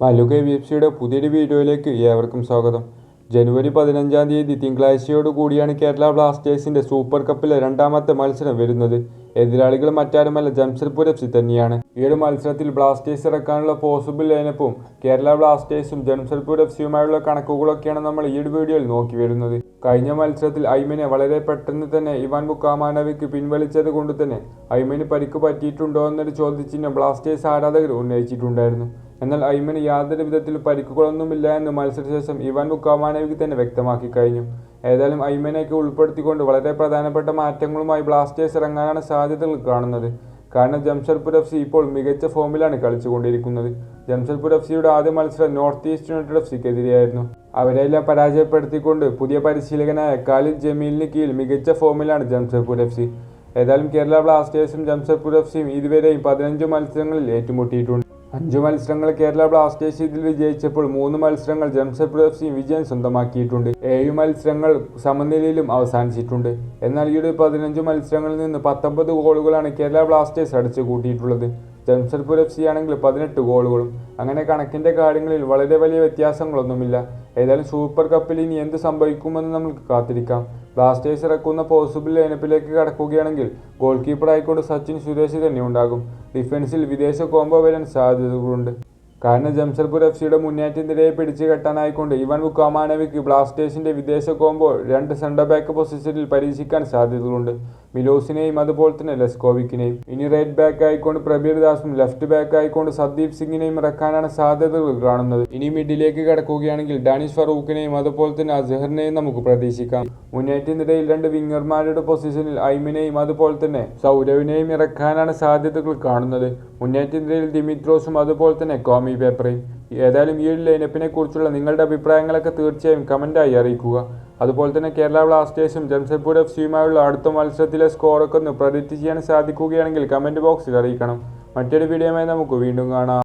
Mallu K V F സിയുടെ പുതിയൊരു വീഡിയോയിലേക്ക് ഏവർക്കും സ്വാഗതം. ജനുവരി പതിനഞ്ചാം തീയതി തിങ്കളാഴ്ചയോട് കൂടിയാണ് കേരള ബ്ലാസ്റ്റേഴ്സിന്റെ സൂപ്പർ കപ്പിലെ രണ്ടാമത്തെ മത്സരം വരുന്നത്. എതിരാളികൾ മറ്റാരുമല്ല ജംഷഡ്പൂർ എഫ് സി തന്നെയാണ്. ഈയൊരു മത്സരത്തിൽ ബ്ലാസ്റ്റേഴ്സ് ഇറക്കാനുള്ള പോസിബിൾ ലൈനപ്പും കേരള ബ്ലാസ്റ്റേഴ്സും ജംഷഡ്പൂർ എഫ് സിയുമായുള്ള കണക്കുകളൊക്കെയാണ് നമ്മൾ ഈ ഒരു വീഡിയോയിൽ നോക്കി വരുന്നത്. കഴിഞ്ഞ മത്സരത്തിൽ ഐമിനെ വളരെ പെട്ടെന്ന് തന്നെ ഇവാൻ ബുക്കാമാനവിക്ക് പിൻവലിച്ചത് കൊണ്ട് തന്നെ ഐമിന് പരിക്ക് പറ്റിയിട്ടുണ്ടോ എന്നൊരു ചോദ്യചിഹ്നം ബ്ലാസ്റ്റേഴ്സ് ആരാധകർ ഉന്നയിച്ചിട്ടുണ്ടായിരുന്നു. എന്നാൽ ഐമന് യാതൊരു വിധത്തിൽ പരിക്കുകളൊന്നുമില്ല എന്ന് മത്സരശേഷം ഇവാൻ ബുക്കാമാനവിക്ക് തന്നെ വ്യക്തമാക്കി കഴിഞ്ഞു. ഏതായാലും ഐമനെയൊക്കെ ഉൾപ്പെടുത്തിക്കൊണ്ട് വളരെ പ്രധാനപ്പെട്ട മാറ്റങ്ങളുമായി ബ്ലാസ്റ്റേഴ്സ് ഇറങ്ങാനാണ് സാധ്യതകൾ കാണുന്നത്. കാരണം ജംഷഡ്പൂർ എഫ് സി ഇപ്പോൾ മികച്ച ഫോമിലാണ് കളിച്ചുകൊണ്ടിരിക്കുന്നത്. ജംഷഡ്പൂർ എഫ് സിയുടെ ആദ്യ മത്സരം നോർത്ത് ഈസ്റ്റ് യുണൈറ്റഡ് എഫ് സിക്കെതിരെയായിരുന്നു അവരെല്ലാം പരാജയപ്പെടുത്തിക്കൊണ്ട് പുതിയ പരിശീലകനായ കാലിദ് ജമീലിന് കീഴിൽ മികച്ച ഫോമിലാണ് ജംഷഡ്പൂർ എഫ് സി. ഏതായാലും കേരള ബ്ലാസ്റ്റേഴ്സും ജംഷഡ്പൂർ എഫ് സിയും ഇതുവരെയും പതിനഞ്ച് മത്സരങ്ങളിൽ ഏറ്റുമുട്ടിയിട്ടുണ്ട്. അഞ്ചു മത്സരങ്ങൾ കേരള ബ്ലാസ്റ്റേഴ്സ് ഇതിൽ വിജയിച്ചപ്പോൾ മൂന്ന് മത്സരങ്ങൾ ജംഷഡ്പൂർ എഫ് സി വിജയം സ്വന്തമാക്കിയിട്ടുണ്ട്. ഏഴ് മത്സരങ്ങൾ സമനിലയിലും അവസാനിച്ചിട്ടുണ്ട്. എന്നാൽ ഈ ഒരു പതിനഞ്ച് മത്സരങ്ങളിൽ നിന്ന് പത്തൊമ്പത് ഗോളുകളാണ് കേരള ബ്ലാസ്റ്റേഴ്സ് അടിച്ചു കൂട്ടിയിട്ടുള്ളത് ജംഷഡ്പൂർ എഫ് സി ആണെങ്കിൽ പതിനെട്ട് ഗോളുകളും. അങ്ങനെ കണക്കിന്റെ കാര്യങ്ങളിൽ വളരെ വലിയ വ്യത്യാസങ്ങളൊന്നുമില്ല. ഏതായാലും സൂപ്പർ കപ്പിൽ ഇനി എന്ത് സംഭവിക്കുമെന്ന് നമുക്ക് കാത്തിരിക്കാം. ബ്ലാസ്റ്റേഴ്സ് ഇറക്കുന്ന പോസിബിൾ ലൈനപ്പിലേക്ക് കടക്കുകയാണെങ്കിൽ ഗോൾ കീപ്പർ ആയിക്കൊണ്ട് സച്ചിൻ സുരേഷ് തന്നെ ഉണ്ടാകും. ഡിഫൻസിൽ വിദേശ കോംബോ വരാൻ സാധ്യതകളുണ്ട്. കാരണം ജംഷർപൂർ എഫ് സിയുടെ മുന്നേറ്റം നിരയെ പിടിച്ചു കെട്ടാനായിക്കൊണ്ട് ഇവൻ ബുക്കാമാനവിക്ക് ബ്ലാസ്റ്റേഴ്സിന്റെ വിദേശ കോംബോ രണ്ട് സെന്റർ ബാക്ക് പൊസിഷനിൽ പരീക്ഷിക്കാൻ സാധ്യതകളുണ്ട്. മിലോസിനെയും അതുപോലെ തന്നെ ലെസ്കോവിക്കിനെയും. ഇനി റൈറ്റ് ബാക്ക് ആയിക്കൊണ്ട് പ്രബീർ ദാസും ലെഫ്റ്റ് ബാക്ക് ആയിക്കൊണ്ട് സന്ദീപ് സിംഗിനെയും ഇറക്കാനാണ് സാധ്യതകൾ കാണുന്നത്. ഇനി മിഡിലേക്ക് കടക്കുകയാണെങ്കിൽ ഡാനിഷ് ഫറൂഖിനെയും അതുപോലെ തന്നെ അസഹറിനെയും നമുക്ക് പ്രതീക്ഷിക്കാം. മുന്നേറ്റത്തിനിടയിൽ രണ്ട് വിങ്ങർമാരുടെ പൊസിഷനിൽ ഐമിനെയും അതുപോലെ തന്നെ സൗരവിനെയും ഇറക്കാനാണ് സാധ്യതകൾ കാണുന്നത്. മുന്നേറ്റത്തിനിടയിൽ ദിമിത്രോസും അതുപോലെ തന്നെ കോമി പേപ്പറയും ഏതായാലും ഈ ലൈനപ്പിനെ കുറിച്ചുള്ള നിങ്ങളുടെ അഭിപ്രായങ്ങളൊക്കെ തീർച്ചയായും കമന്റായി അറിയിക്കുക. അതുപോലെ തന്നെ കേരള ബ്ലാസ്റ്റേഴ്സും ജംഷഡ്പൂർ എഫ് സിയുമായുള്ള അടുത്ത മത്സരത്തിലെ സ്കോറൊക്കെ ഒന്ന് പ്രഡിക്റ്റ് ചെയ്യാൻ സാധിക്കുകയാണെങ്കിൽ കമന്റ് ബോക്സിൽ അറിയിക്കണം. മറ്റൊരു വീഡിയോയുമായി നമുക്ക് വീണ്ടും കാണാം.